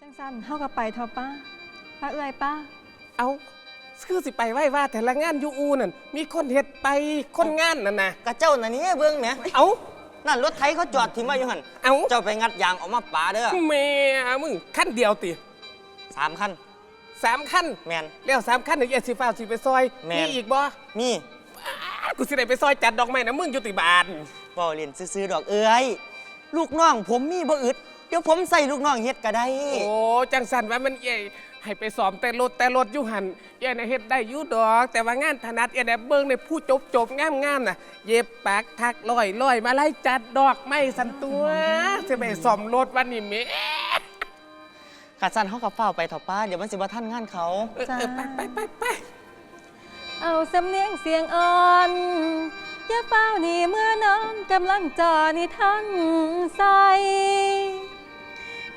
จังสันเฮาก็ไปเถอะป้าป้าเอ้ยป้าเอาคือสิไปไหว้ว่าแต่ละงานอยูอูนั่นมีคนเฮ็ดไปคนงานนั่นนะกะเจ้าน่ะนี่เบิ่งแหมเอานั่นรถไถเขาจอดทิ้งไว้อยู่หั่นเอาเจ้าไปงัดยางออกมาป่าเด้อแม่มึงขั้นเดียวติสามคันสามขั้นแมนแล้วสามขั้นหนึ่งเอสิฟ้าสิไปซอยแม่นมีอีกบ่มีอ้ากูสิได้ไปซอยจัดดอกไม้นะมึงอยู่ติบานบ่เรียนซื้อๆดอกเอ้ยลูกน้องผมมีบ่อึด เดี๋ยวผมใส่ลูกน้องเฮ็ดก็ได้ โอ้จังสันว่ามันเย่ให้ไปสอมแต่รถแต่รถอยู่หันเย่นะเฮ็ดได้อยู่ดอก แต่ว่างานถนัดเย่นะเบิ่งในผู้จบจบงามงามๆน่ะ เย็บปากทักลอยลอยมาไล่จัดดอกไม้สันตัวสิไปสอมรถวันนี้แหม่ขาสั้นเขากับเฝ้าไปเถอะป้า เดี๋ยวมันสิบ่ทันงานเขา เออเออไปไปไปไป เอาสำเนียงเสียงอ่อนอย่าเฝ้านี่เมื่อน้องกำลังจอนิท่านใส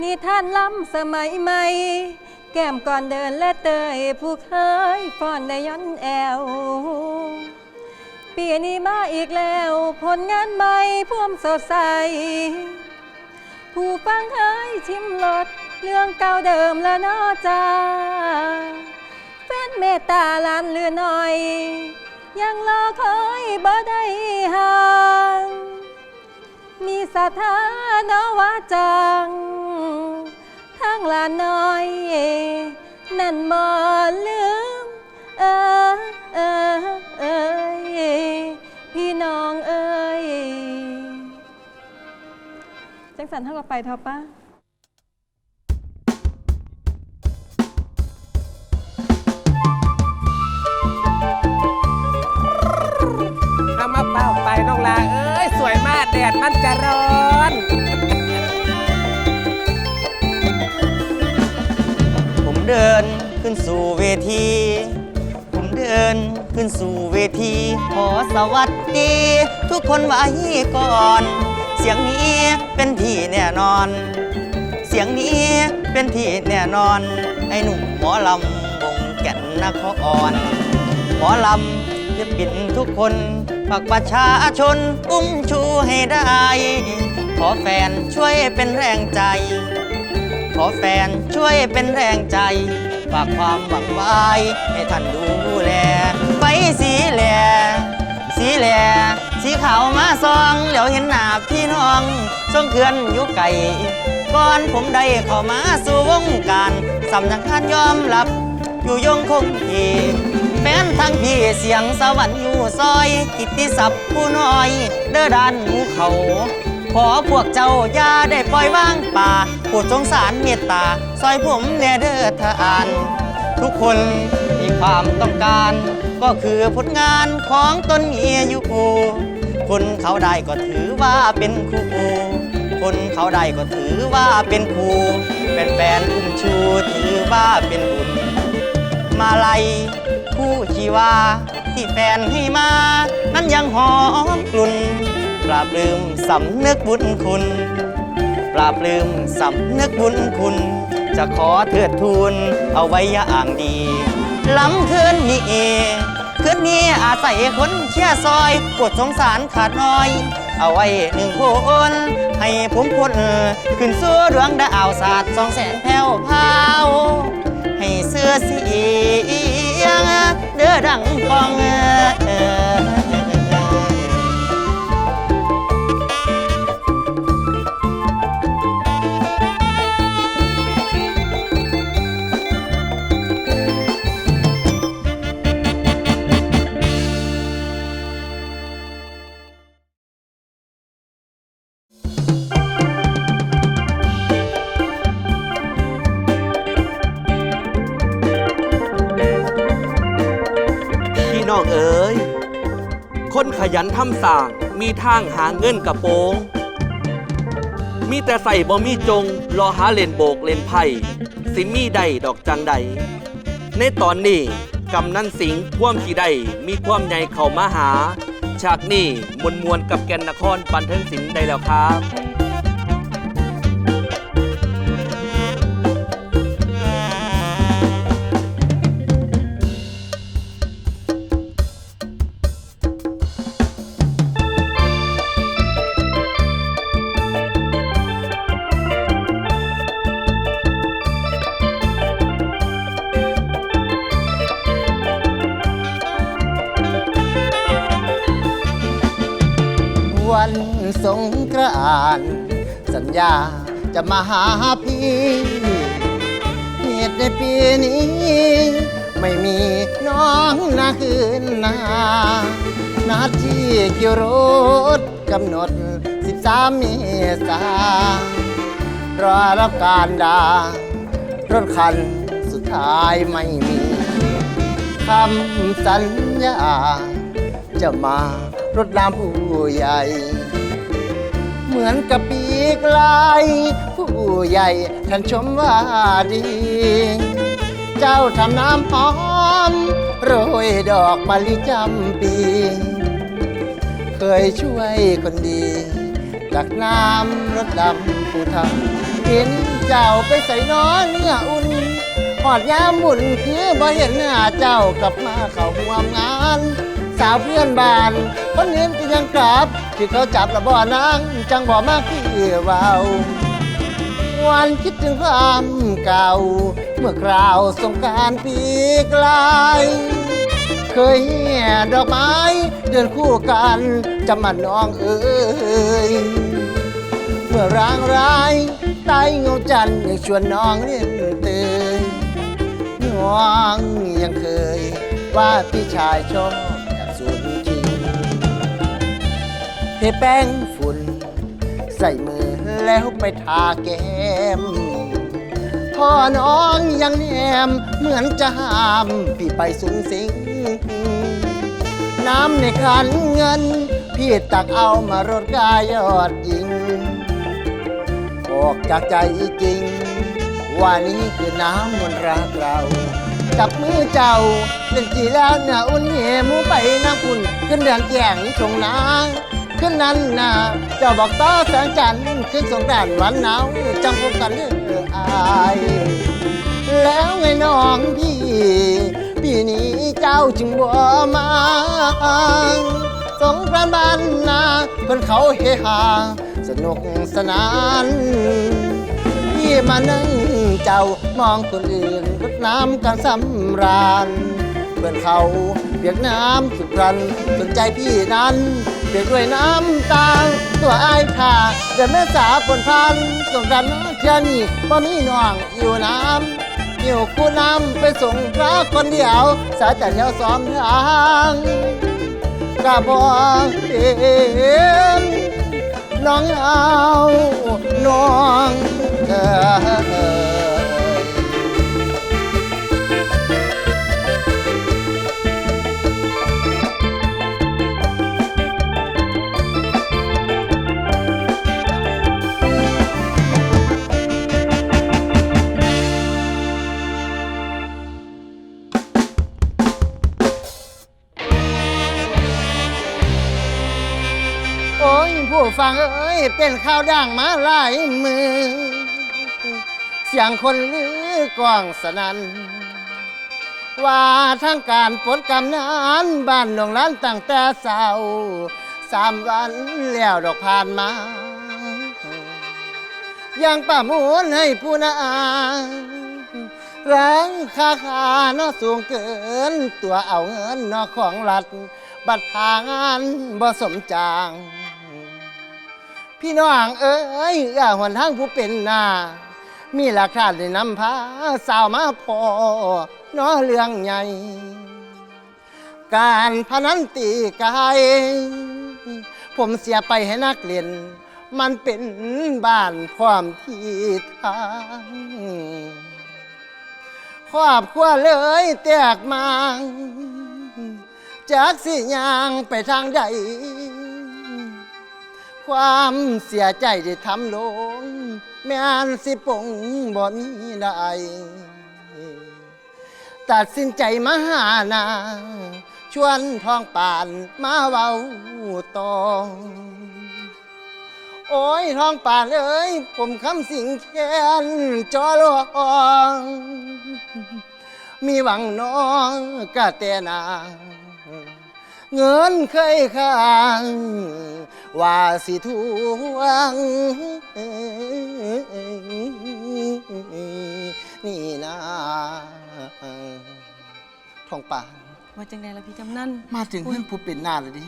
นิท่านล้ำสมัยใหม่ แก้มก่อนเดินและเตยผู้เคยฟ้อนในย้อนแอว ปีนี้มาอีกแล้ว ผลงานใหม่พ่วมสดใส ผู้ฟังเคยชิมรสเรื่องเก่าเดิมและนอจาแฟนเมตตาลานเรือหน่อย ยังรอคอยบ่ได้ห่าง มีสถานว่าจัง ทางลานน้อย นั่นมอลืม เออเออเอยพี่น้องเอ้ยจังสันเท่ากับไปเท่าป้า มาเป้าไปน้องลาเอ้ย สวยมากแดดมันจะร้อนผมเดินขึ้นสู่เวที ผมเดินขึ้นสู่เวที ขอสวัสดี ทุกคนไว้ก่อน เสียงนี้เป็นที่แน่นอน เสียงนี้เป็นที่แน่นอน ไอ้หนุ่มหมอลำวงแก่นนครหมอลำจะปินทุกคน ฝากประชาชนอุ้มชูให้ได้ ขอแฟนช่วยเป็นแรงใจ ขอแฟนช่วยเป็นแรงใจ ฝากความหวังไว้ให้ท่านดูแล ไปสีแหลสีแหลสีขาวมาซองแล้วเห็นหน้าพี่น้องทรงเขื่อนยู่ไกลก่อนผมได้เข้ามาสู่วงการสำนักงานยอมรับอยู่ยงคงที่ แฟนทั้งพี่เสียงสวรรค์อยู่ซอย กิตติศัพท์ผู้น้อย เด้อด้านหูเขา ขอพวกเจ้าอย่าได้ปล่อยว่างป่าโปรดสงสารเมตตา ซอยผมแน่เด้อทานทุกคนมีความต้องการ ก็คือผลงานของตนเมียอยู่คนเขาได้ก็ถือว่าเป็นครูคนเขาได้ก็ถือว่าเป็นครูเป็นแฟนๆอุ้มชูถือว่าเป็นบุญมาลัย ผู้ชีวา ที่แฟนให้มา นั้นยังหอมกลุ่นปราบลืมสำนึกบุญคุณ ปราบลืมสำนึกบุญคุณ จะขอเทิดทูนเอาไว้อย่างดี ล้ำคืนนี้คืนนี้อาศัยคนเชี่ยซอยปวดสงสารขาดน้อย เอาไว้หนึ่งคนให้ผมคนขึ้นสู่ดวงดาวศาสตร์สองแสนแผ่วพาว ให้เสื้อเสียงเด้อดังกองเออ ขยันทำสางมีทางหาเงินกระโปง มีแต่ใส่บ่มีจง รอหาเล่นโบกเล่นไพ่สิมีใดดอกจังใด ในตอนนี้กำนันสิงห์ท่วมที่ใดมีความใหญ่เข้ามาหา ฉากนี้มวลมวลกับแกนนครบันเทิงศิลป์ได้แล้วครับ ญาจะมาหาพี่เหตุในปีนี้ ไม่มีน้องนาคืนนานาที่กี่ยวรถกำหนด 13 เมษารอรับการดารถคันสุดท้ายไม่มีคำสัญญา จะมารดน้ำผู้ใหญ่ เหมือนกับปีกลายผู้ใหญ่ท่านชมว่าดี เจ้าทำน้ำหอมโรยดอกมะลิจำปี เคยช่วยคนดี จากน้ำรถดำผู้ทำเห็นเจ้าไปใส่น้อนเนื้ออุ่นหอดยามบุญคือบ่เห็นหน้าเจ้ากลับมาเข้าห่วมงาน สาวเพื่อนบ้านคนอื่นก็ยังกลับที่เขาจับและบ่อนางจังบ่มากคือเราวันคิดถึงความเก่า เมื่อคราวสงการปีกลายเคยเหี่ยดอกไม้เดินคู่กันจำมันน้องเอ้ยเมื่อร่างร้ายใต้เงาจันทร์ยังชวนน้องเล่นเตยน้องยังเคยว่าพี่ชายชอบ เทแป้งฝุ่น ใส่มือแล้วไปทาแก้มพ่อน้องยังแนมเหมือนจะห้าม พี่ไปสูงสิง น้ำในขันเงิน พี่ตักเอามารดกายยอดยิง ออกจากใจจริง ว่านี้คือน้ำมนต์รักเรา จับมือเจ้าเล่นจีแล้วน่ะอุ่นเหมูไปน้ำคุณขึ้นเดือนแย่งชงนา ขึ้นนั้นน่ะเจ้าบอกต่อแสงจันทร์ขึ้นสงกรานต์วันหนาวจังพบกันเด้ออาย แล้วไงน้องพี่ ปีนี้เจ้าจึงบ่มาสงกรานต์บ้านนาเพื่อนเขาเฮฮาสนุกสนาน พี่มานั่งเจ้ามองคนอื่นรดน้ำกันสำราญเพื่อนเขาเปียกน้ำสุดรันสนใจพี่นั้น เปียกด้วยน้ำตาตัวอายค่ะเดินแม่สาฝนพันสงกรานต์เที่ยนี่บ่มีน้องอยู่น้ำอยู่คู่น้ำไปส่งพระคนเดียว สายแต่เที่ยวซ้อมทางกะบอกเห็นน้องเอาน้องเอ๋ย ฟังเอ้ยเป็นข่าวดังมาหลายมือ เสียงคนลือกล้องสนันว่าทางการปลดกำนันบ้านหนองนั้นตั้งแต่เศร้าสามวันแล้วดอกผ่านมายังประมูลให้ผู้นารังคาคาเนาะสูงเกิน ตัวเอาเงินเนาะของรัฐ บัตรทางานบ่สมจาง พี่น้องเอ้ยอย่าหวนทางผู้เป็นหน้า มีหลักฐานได้นำพาสาวมาพอน้อเรื่องใหญ่ การพนันตีกาย ผมเสียไปให้นักเรียน มันเป็นบ้านความที่ทางครอบครัวเลยแตกมาจากสิยางไปทางใด ความเสียใจได้ทำลง แม่นสิปงบ่มีได้ตัดสินใจมาหานางชวนทองป่านมาเว้าต่อโอ้ยทองป่านเอ้ย ผมคำสิงแค้นจอลองมีหวังน้องกะแต่นางเงินเคยค้าง ว่าสิทวงนี่นะทองป่านว่าจังไดล่ะพี่กำนันมาถึงเพื่อนผู้เป็นหน้าเลยดิ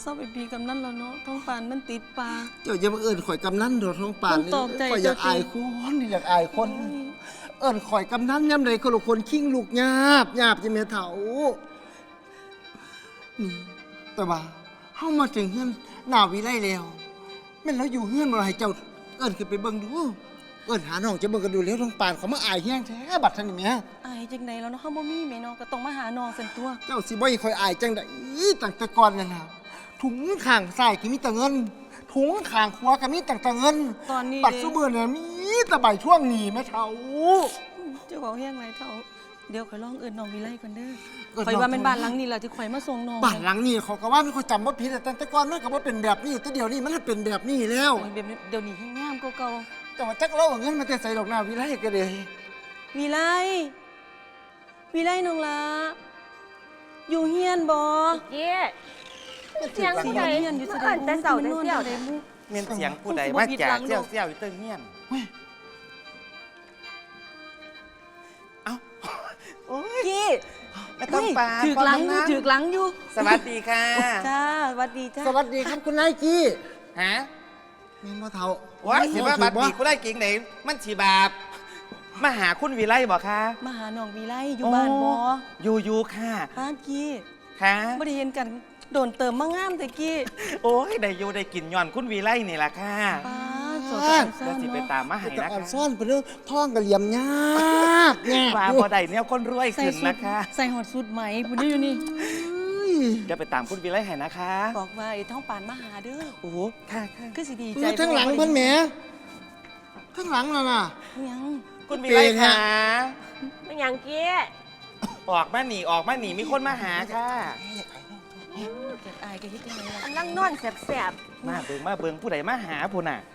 เศร้าเป็นพี่กำนันแล้วเนาะท้องปานมันติดปากเจ้าอย่ามาเอิ้นข่อยกำนันโดดท้องป่านต้องตอบใจข่อยอยากเจ้าจริงอายคนอยากอายคน เอิ้นข่อยกำนันย้ำใดคนละคนคิงลูกหยาบหยาบจะเมียเถานี่แต่ว่าเฮามาถึงเฮือน หน้าวิไลแล้วแม่นเราอยู่เฮือนบ่ล่ะให้เจ้าเอิ้นขึ้นไปเบิ่งดูเอิ้นหาน้องจะเบิ่งกันดูแล้วท้องป่านเขามาอายแฮงแท้บัดท่านนี่แหม่อายจังไดแล้วเนาะเฮาบ่มีแม่เนาะก็ต้องมาหาน้องซั่นตัว เจ้าสิบ่ให้ข่อยอายจังไดตั้งแต่ก่อนนั่นน่ะถุงข้างซ้ายก็มีแต่เงินถุงข้างขวาก็มีแต่แต่เงินตอนนี้ บัตรซุมื้อเนี่ยมีแต่ใบช่วงหนีแม่เฒ่า เจ้าของแห้งไรเท่า เดี๋ยวข่อยลองเอิ้นน้องวิไลก่อนเด้อเอิ้นข่อยน้องว่าเป็นบ้านหลังนี้แหละที่ข่อยมาส่งน้องบ้านหลังนี้เขาก็ว่ามีคนจำว่าผิดแต่แต่ก่อนมันก็บ่เป็นแบบนี้แต่เดี๋ยวนี้มันเป็นแบบนี้แล้ว โอ้ยแบบนี้เดี๋ยวนี้ให้งามกว่าเก่าแต่ว่าจักเราเอาเงินมาแต่ใส่ดอกหน้าวิไลก็เลยวิไลวิไลน้องละอยู่เฮียนบ่เย้เสียง สิผู้อใดยู่เฮียนอยู่เมื่แสอดก่องนแต่เสาแต่นอนเสี่ยวได้มุเมียนเสียงผู้ใดคงสิบ่มาผิดจาหลักงเซี่ยวดอกเซี่ยวอยู่เติ้งเฮียน โอ้ยกี้ไม่ต้องปาถือกหลังอยู่ถือกหลังอยู่สวัสดีค่ะ จ้าสวัสดีจ้าสวัสดีครับคุณนายกี้ฮะแม่นบ่เฒ่าว้ายสิว่าบัตรดีถูกกูได้กิ่งไหนมันฉีบาปมาหาคุณวิไลบอกค่ะมาหาน้องวิไลอยู่บ้านบ่อยู่อยู่ค่ะบ้านกี้ค่ะบ่ได้เห็นกันโดนเติมมางามแต่กี้ โอ้ยได้อยู่ได้กินย้อนคุณวิไลนี่ล่ะค่ะ ป้าสดซ่านเดี๋ยวสิไปเนาะตามมาให้แต่นะอ่อนคะซ่อนไปเรื่องท้องกระเหลี่ยมยากแง่มาพอได้เนี่ยคนรวยใส่ขึ้นสุดนะคะใส่หอดสุดไหมพุ่นนี่อยู่นี่ เดี๋ยวไปตามคุณวิไลให้นะคะบอกว่าไอ้ท้องปานมาหาเด้อโอ้โหค่ะค่ะคือสิดีเอใจอทั้งหลังเพิ่นแหมทั้งหลังนั่นน่ะ ยังคุณวิไลค่ะมันหยังเกี้ออกมาหนีออกมาหนีมีคนมาหาค่ะ เกิดอายก็เฮ็ดยังไงล่ะกำลังนอนแสบมาเบิงมาเบิงผู้ใดมาหาผู้น่ะๆ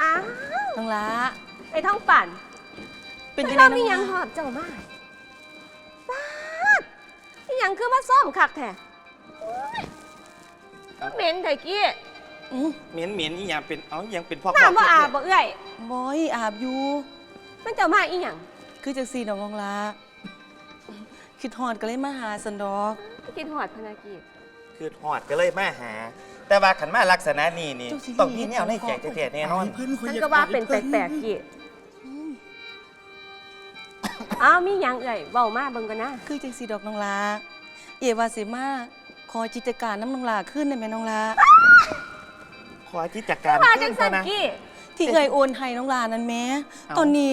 อ้าวน้องละไอ้ท้องปั่นเป็นไม่จังไดเราน้มีองหยังหละอบเจ้ามาป้าดมีหยังคือมาซ่อมคักแท้โอ๊ยเหม็นไถกี้อือเหม็นเหม็นอีหยังเป็นเอาอีหยังเป็นพ่อน้ำบ่อาบบ่เอื้อยบอยอาบอยู่ มันเจ้ามาอีหยังคือจังซี่น้องน้องละคิดฮอดก็เลยมาหาสันดอกกินหอดพนากีคือหอดก็เลยมาหา แต่ว่าขันมาลักษณะนี้นี่เจ้าสิต้องมีแนวในแจกแท้ๆแน่นอนเพิ่นข่อยฉันอยก็ว่าเป็นแปลกๆกี้อ้าวมีหยังเอื้อยเว้ามาเบิ่งกันนะคือจังซี่ดอกน้องละเอว่าสิมาขอจิตการน้ำน้องละขึ้นได้ไหมน้องละขอจิตจักการมาจัขึ้งนสัซะนนะกี้ที่เอ่ยโอนให้น้องลานั่นแหม้เอ้าตอนนี้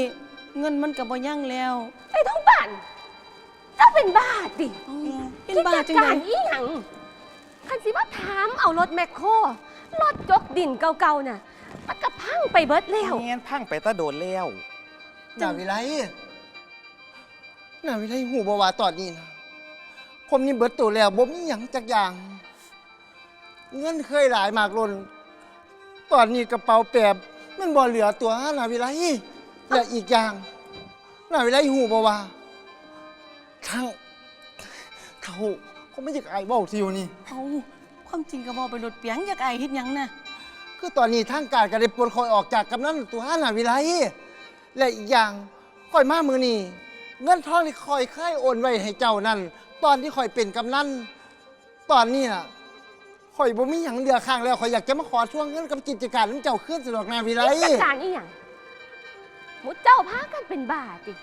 เงินมันก็บ่ยั่งแล้วไอ้ท้องปั่นเจ้าเป็นบ้าดิเอ้าเป็นบ้าจังกิจไดการอีหยัง คันสิว่าถามเอารถแมคโครรถจกดินเก่าๆน่ะมันก็พังไปเบิดแล้ว เงี้ยพังไปตะโดนแล้วหน้าวิไลหน้าวิไลหูบ่ว่าตอนนี้นะผมนี่เบิดตัวแล้วบ่มีหยังจักอย่าง เงินเคยหลายมากล้นตอนนี้กระเป๋าแปบมันบ่เหลือตัวหน้าวิไลและอีกอย่างหน้าวิไลหูบ่ว่าทั้งเขา เขาไม่อยากอายเว้าทิวนี่ เอาความจริงก็บอกไปรถเปียงอยากไอายเฮ็ดหยังน่ะคือตอนนี้ทางการก็ได้ปลดคอยออกจากกำนันตัวหน้าวิไลและอีกอย่างคอยมามือนี่เงินทองที่คอยเคยโอนไว้ให้เจ้านั่นตอนที่คอยเป็นกำนันตอนนี้น่ะคอยบ่มีหยังเหลือข้างแล้วคอยอยากจะมาขอช่วงเงินกับกิจการของเจ้าขึ้นสะดอกหนาวิไลกิจการอีหยังหมูเจ้าพากันเป็นบ้าติ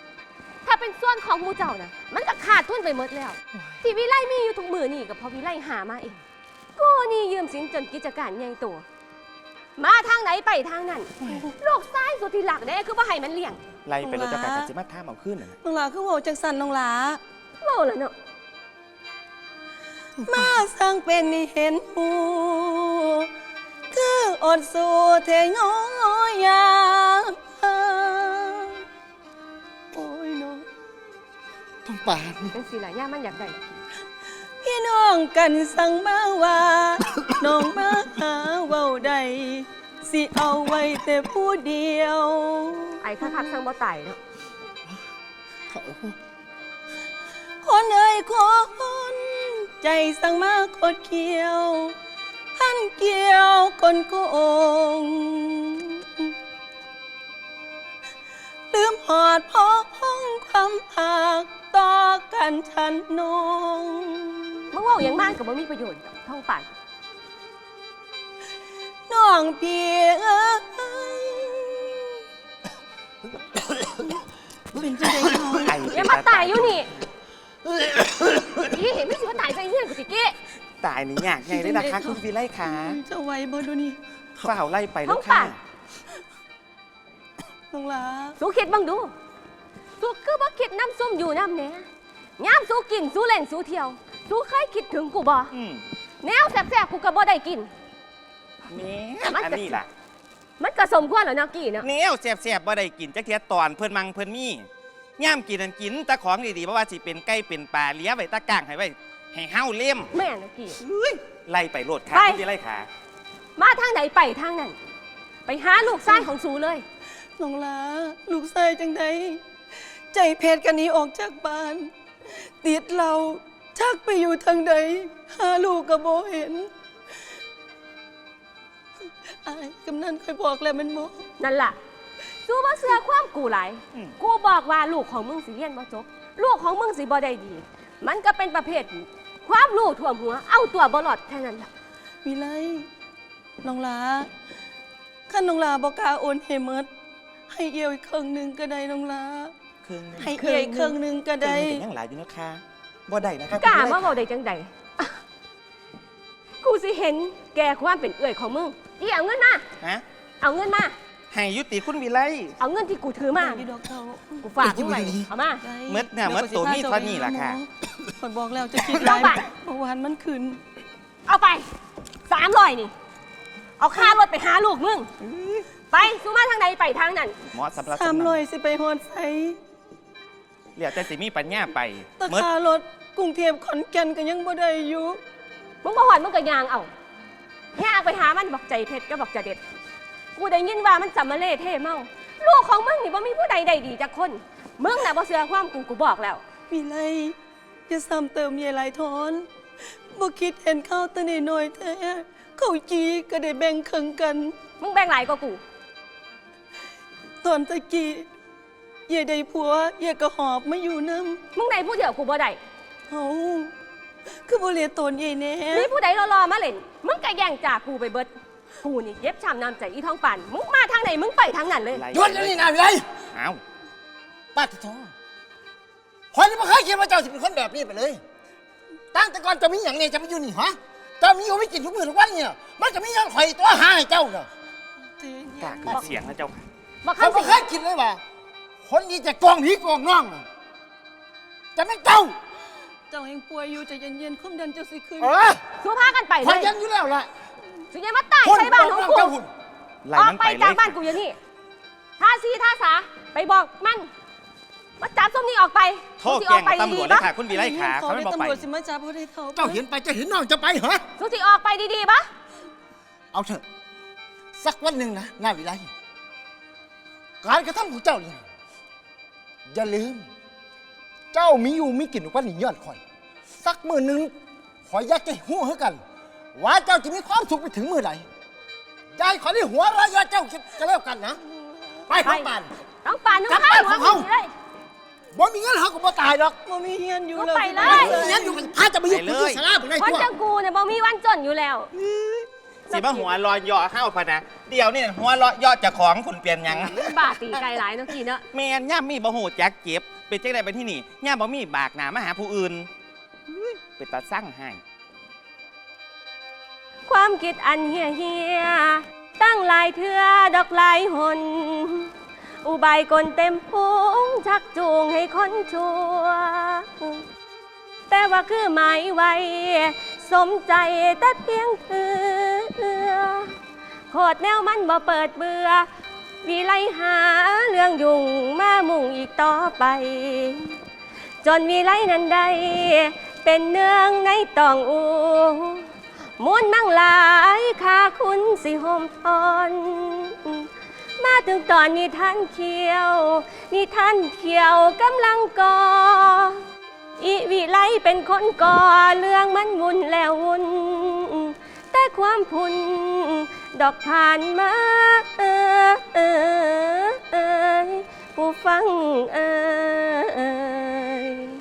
ถ้าเป็นส่วนของหมูเจ้าน่ะมันก็ขาดทุนไปหมดแล้ว ที่วิไลมีอยู่ทุกมือนี่ก็เพราะวิไลหามาเองกูนี่ยืมสินจนกิจการใหญ่โตมาทางไหนไปทางนั้นโลกซ้ายสุดที่หลักเด้คือว่าให้มันเลี้ยง ไล่ไปแล้วเจะกลายเป็นสิมาท่ามเอาขึ้นน่ะนะน้องลาคือเว่าจังสันน้องลาเมาแล้วเนาะมาสร้างเป็นให้เห็นหูคืออดสู้เทงอยาโป่านเป็นสิหลายอย่างมันอยากได้พี่น้องกันสั่งมาว่า น้องมาหาเว้าใดสิเอาไว้แต่ผู้เดียว ไอ้คักๆทั้งบ่ตายเนาะเขาคนเอ่ยคนใจสั่งมาคดเกี่ยวพันเกี่ยวคนโกงลืมหอดพ้องความความหัก ต่อกันฉันนงมึงเว่าอย่างมากกับบ่มีประโยชน์ดอกท้องป่านน้องพี่เอ้ยเป็นจังไดน้องอย่ามาตายอยู่นี่กี้เห็นไม่สิว่าตายใจเฮี้ยนกูสิกี้ตายนี่ยากไงได้ล่ะคะคุณวิไลขาจะไหวบ่ดูนี่ฝ่าวไล่ไปท้แล้อวงค่ะป่านน้องหลา สู้คิดบ้างดู สู้คือบ่คิดน้ำส้มอยู่น้ำแหน่ย่ามสู้กินสู้เล่นสู้เที่ยว สู้เคยคิดถึงกูบ่อืมแนวแสบๆกูก็บ่ได้กินแม่มันอันจะนี้ล่ะมันก็สมควรแล้วเนาะกี้เนาะแนวแซ่บๆบ่ได้กินจักเทียตอนเพิ่นมังเพิ่นมีย่ามกินอันกินแต่ของดีๆบ่ว่าสิเป็นไก่เป็นปลาเลี้ยไว้ตะกร้างให้ไว้ให้เฮาเลี้ยมแม่นเนาะกี้ไล่ไปโลดค่ะไปคุณวิไลขามาทางไหนไปทางนั้น ไปหาลูกชายของสูเลย น้องหลาลูกชายจังได ใจเพชรกันนี้ออกจากบ้าน ติดเราชักไปอยู่ทางใดหาลูกก็บ่เห็นอายกำนันเคยบอกแล้วแมันบ่นั่นล่ะสู้ว่าเสื้อความกูหลายกูบอกว่าลูกของมึงสิเรียนบ่จบ ลูกของมึงสิบ่ได้ดี มันก็เป็นประเภทความรู้ท่วมหัว เอาตัวบ่รอดแค่นั้นล่ะวิไลน้องหลาขั้นน้องหลาบอกกล้าโอนให้หมดให้เอียวอีกครึ่งหนึ่งก็ได้น้องหลา เครื่องนึงให้เอียวอีกครึ่งหนึ่งก็เครื่ได้องนึงก็ยังหลายอยู่นะคะบ่ได้นะคะกล้าคุณวิไลมาบอกได้จังใดอะกูสิเห็นแกความเป็นเอื่อยของมึงอีเอาเงินมา ฮะเอาเงินมา ให้ยุติคุณวิไล เอาเงินที่กูถือมา อยู่ดอกเขากูฝากมึงไว้เอามา ได้เม็ดเนี่ยเม็ดตัวมีเท่านี้ล่ะค่ะคอยบอกแล้วจะคิดเอาไรไป เมื่อวานมันขึ้นเอาไปสามร้อยนี่ เอาค่ารถไปหาลูกมึง ไปสู้มาทางไหนไปทางนั้นหมอสำหรับสามร้อยสิไปฮอดไส เหลียวแต่สิมีปัญญาไปแตะเม็ดคารถกรุงเทพขอนแก่นก็ยังบ่ได้อยู่มึงบ่หอนมึงก็ยางเอายางไปหามันบอกใจเพชรก็บอกจะเด็ด กูได้ยินว่ามันจำมาเล่เท่เมา ลูกของมึงนี่บ่มีผู้ใดใดดีจากคน มึงน่ะบ่เสือความกูกูบอกแล้ว วิไลจะซ้ำเติมเยายหลายทอนบ่คิดเห็นข้าวแต่น้อยๆแท้เขาวจีก็ได้แบ่งครึ่งกัน มึงแบ่งหลายกว่ากู ตอนตะกี้ เย่ได้ผัวเย่ก็หอบมาอยู่น้มึงได้ผู้เดียวกูบ่ได้ำเฮาคือบ่เลียตนเย่แน่มีผู้ใดรอๆมาเล่นมึงก็แย่งจากกูไปเบิดกูนี่เย็บช้ำน้ำใจอีท้องป่านมึงมาทางไหนมึงไปทางนั้นเลยไล่หยุดเดี๋ยวนี้นะวิไลอ้าวป้าติโตคอยนี่ไม่เคยคิดว่าเจ้าจะเป็นคนแบบนี้ไปเลย ตั้งแต่ก่อนจะมีอย่างนี้จะไม่อยู่นี่ฮะเจะมีอยู่ไม่กินทุกมื้อทุกวันเนี่ยมันจะมีอย่างข่อยตัวหาให้เจ้าเนาะกล้าขึ้นเสียงนะเจ้าค่ะบอกเขาคำไม่สิเคยคิดเลยว่า คนนี้จะกองผีกองน้องน่ะจะไม่เจ้าเจ้ายังป่วยอยู่ใจะเย็นๆความดันเจ้าสิขึ้น เออสู้พากันไปคเลอยยยังอยู่แล้วล่ะสิยังมาตายคนใส่บ้านของกู เจ้าหุ่นไล่ออกมันไปไปเลจากยบ้านกูอย่างนี้ท่าซีท่าสา ไปบอกมันว่าจับส้มนี่ออกไปโทษสิแกอองกไปตำรดีวจๆเลยปะค่ะ คุณวิไลขาเขาเขาได้ไม่บอกไป ตำรวจสิมาจับเขาได้เท่าเจ้าเห็นไปเจะเห็นน้องจะไปเหรอสุสิออกไปดีๆปะเอาเถอะ สักวันหนึ่งนะหน้าวิไลการกระทำของเจ้าเนี่ย อย่าลืม เจ้ามีอยู่มีกินกว่านี้ยอดข่อย สักมือหนึ่งขอยอยากจะให้หัวให้กัน ว่าเจ้าจะมีความสุขไปถึงมือไหนยายขอได้หัวเรายอดเจ้าคิดก็แล้วกันนะ ไปข้างป่านต้องป่านต้องกลับข้าบ้านหัวของมึเขางเลย บ่มีเงินเขาก็บ่ตายหรอกบ่มีเฮียนอยู่ก็แล้วไปเลย เงี้ยอยู่กันพาจะไปอยู่ไปคุเลยณสลาผมได้คนทั่ว จังกูเนี่ยบ่มีวันจนอยู่แล้ว สิมาหัวรอยย่อเข้าพะนะเดี๋ยวนี่หัวเรอยย่อเจะของคุณเปลี่ยนหยังบาตีไกลหลายเนาะกี่เนาะแม่นย่ามมีบ่หูจักเจ็บเป็นจังไดไปที่นี่ย่ามบ่มีบากหนามาหาผู้อื่นอุ๊ยเป็นตาสั่งให้ความคิดอันเฮียเฮียๆตั้งหลายเทือดอกหลายหน อุบายกลเต็มพุงชักจูงให้คนชัวแต่ว่าคือหมายไว้ สมใจแต่เพียงเถือ โคตรแนวมันบ่เปิดเบื่อวิไลหาเรื่องยุ่งมามุ่งอีกต่อไป จนวิไลนั้นได้เป็นเนืองในตองอูมูลมั่งหลายค่าคุณสิหมทนมาถึงตอนนี้ท่านเขียว นี่ท่านเขียวกำลังก่ออีวิไลเป็นคนก่อเรื่องมันวุ่นแล้ววุ่น แต่ความพุนดอกผ่านมาเออเออเออผู้ฟังเออ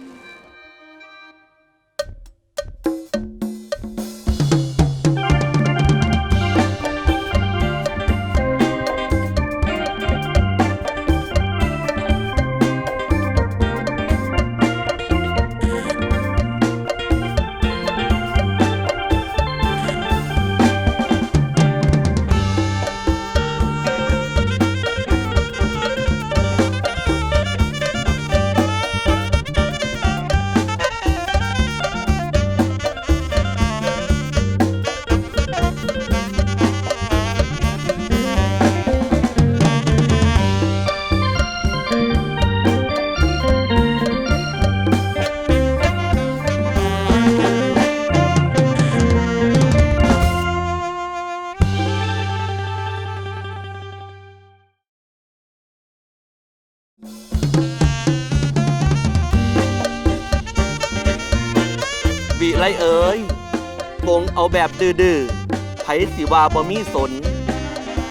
แบบดื้อๆไผสิวาบ่มีสน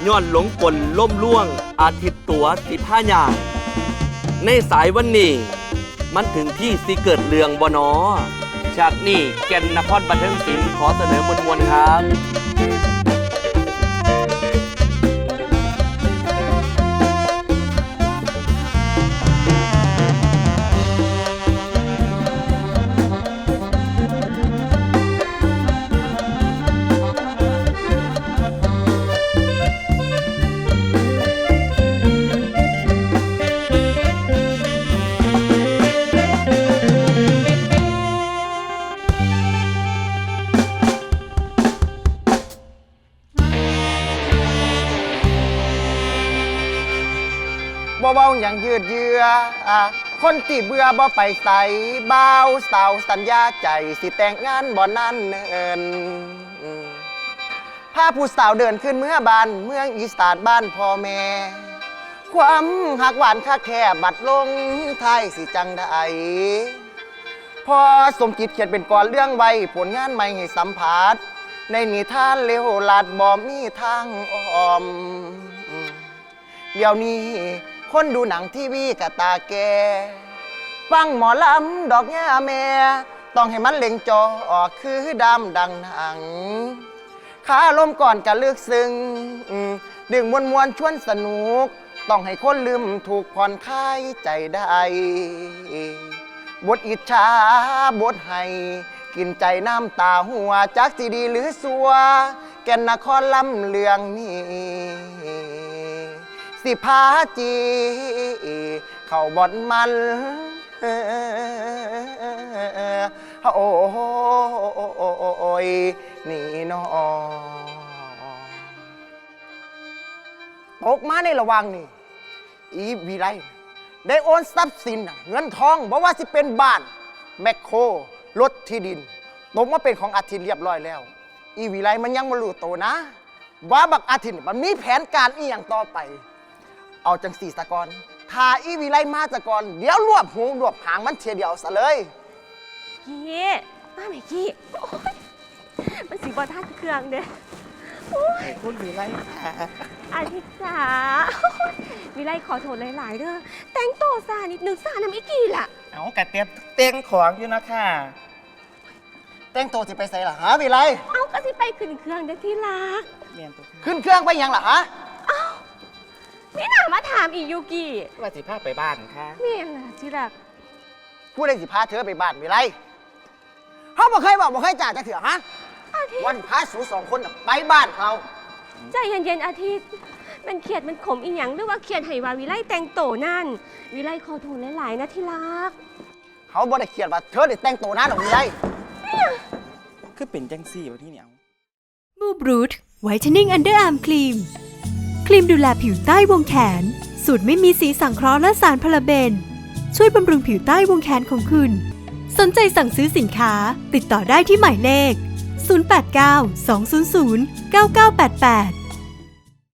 ย้อนหลงกลล่มล่วง อาทิตย์ตัวสิผ้าหยางในสายวันนี้ มันถึงที่สิเกิดเรืองบ่นอจากนี่แก่นนครบันเทิงศิลป์ขอเสนอมวลมวลครับืออะคนที่เบื่อบ่ไปใส่บ่าวสาวสัญญาใจสิแต่งงานบ่นั่นเนินอืมพาผู้สาวเดินขึ้นเมื่อบานเมืองอีสานบ้านพ่อแม่ ความหักหวานคักแค่บัดลงไทายสิจังได้พอสมจิตเขียนเป็นกรเรื่องไว้ผลงานใหม่ให้สัมผัสในนิทานเลวลาดบ่มีทางอ้อม เดี๋ยวนี้ คนดูหนังทีวีกับตาแก ฟังหมอลำดอกหญ้าแม่ ต้องให้มันเล็งจอออกคือดำดังหนังขาลมก่อนกันเลือกซึ้งดึงมวลมวลชวนสนุก ต้องให้คนลืมถูกผ่อนคลายใจได้ บทอิจฉาบทให้ กินใจน้ำตาหัวจักสิดีหรือสัว แก่นนครลำเลืองนี้ สิพาจี เข้าบ่อนมันโอ้ยนี่นอตกมาในระวังนี่ อีวีไรได้โอนทรัพย์สิน เงินทองบอกว่าสิเป็นบ้าน แมคโครรถที่ดินตกมาเป็นของอาทิตย์เรียบร้อยแล้ว อีวีไรมันยังมารู้โตนะ ว่าบักอาทิตย์มันมีแผนการอีอย่างต่อไป เอาจังสี่สะกอนถ้าอีวีไรมาสะกอนเดี๋ยวรวบหูรวบหางมันเทียเดียวซะเลย กี้มาไหมกี้โอ๊ยมันสีบอท่านเครื่องเด้โอ้ยคุณวีไรอาทิตย์จ๋าโอ๊ยวิไลขอโทษหลาย ๆ เด้อ แต่งโตวซานิดนึงซาน้ำอีกี่ล่ะ เอากระเตียบเตียงของอยู่นะค่ะ แต่งตัวสิไปใส่ล่ะฮะวีไรเอาก็สิไปขึ้นเครื่องเด้อที่รักขึ้นเครื่องไปยังล่ะฮะ นี่หนามาถามอีกยูกิว่าสิพาไปบ้านค่ะเมียล่ะที่รักผู้ใดสิพาเธอไปบ้านวีไรเขาบอกเคยบอกบอกเคยจ่าจะเถื่อฮะอาทิตย์วันพาสูสองคนน่ะไปบ้านเขาใจเย็นๆอาทิตย์ มันเขียดมันขมอีหยังหรือว่าเขียดให้ว่าวิไลแต่งโตวนั่น วิไลขอโทษหลายๆนะที่รักเขาบอกได้เขียนว่าเธอได้แต่งตัวนะดอกวีไร คือเป็นจังซี่วะที่เนี่ยมูบรูทไวท์เทนนิ่งอันเดอร์อาร์มครีม ครีมดูแลผิวใต้วงแขน สูตรไม่มีสีสังเคราะห์และสารพาราเบน ช่วยบำรุงผิวใต้วงแขนของคุณ สนใจสั่งซื้อสินค้า ติดต่อได้ที่หมายเลข 089 200 9988